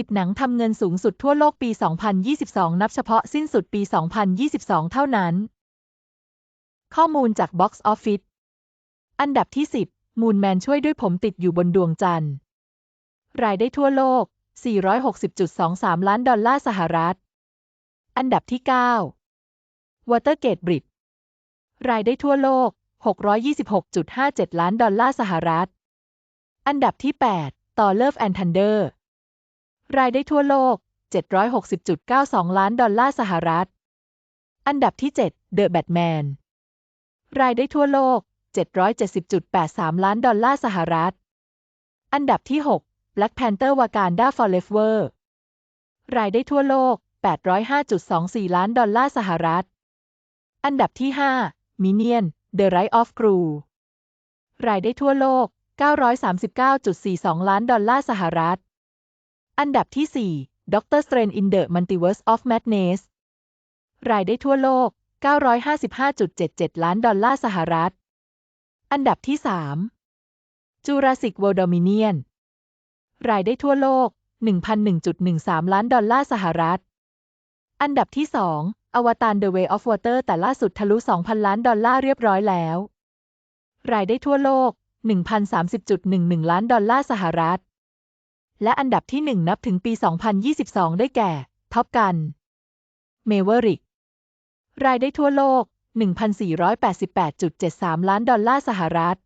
10 หนังทำเงินสูงสุดทั่วโลกปี 2022 นับเฉพาะสิ้นสุดปี 2022 เท่านั้น ข้อมูลจาก Box Office อันดับที่ 10 มูนแมนช่วยด้วยผมติดอยู่บนดวงจันทร์ รายได้ทั่วโลก 460.23 ล้านดอลลาร์สหรัฐ อันดับที่ 9 Watergate Bridge รายได้ทั่วโลก 626.57 ล้านดอลลาร์สหรัฐ อันดับที่ 8 ต่อ Love and Thunder รายได้ทั่วโลก 760.92 ล้านดอลลาร์สหรัฐ อันดับที่ 7 The Batman รายได้ทั่วโลก 770.83 ล้านดอลลาร์สหรัฐ อันดับที่ 6 Black Panther Wakanda Forever รายได้ทั่วโลก 805.24 ล้านดอลลาร์สหรัฐ อันดับที่ 5 Minion The Rise of Gru รายได้ทั่วโลก 939.42 ล้านดอลลาร์สหรัฐ อันดับที่ 4 Doctor Strange in the Multiverse of Madness รายได้ทั่วโลก 955.77 ล้านดอลลาร์สหรัฐ อันดับที่ 3 Jurassic World Dominion รายได้ทั่วโลก 1,001.13 ล้านดอลลาร์สหรัฐ อันดับที่ 2 อวตาร The Way of Water แต่ล่าสุดทะลุ 2,000 ล้านดอลลาร์เรียบร้อยแล้ว รายได้ทั่วโลก 1,030.11 ล้านดอลลาร์สหรัฐ และอันดับที่ 1 นับถึงปี 2022 ได้แก่ ท็อปกัน เมเวอริก รายได้ทั่วโลก 1,488.73 ล้านดอลลาร์สหรัฐ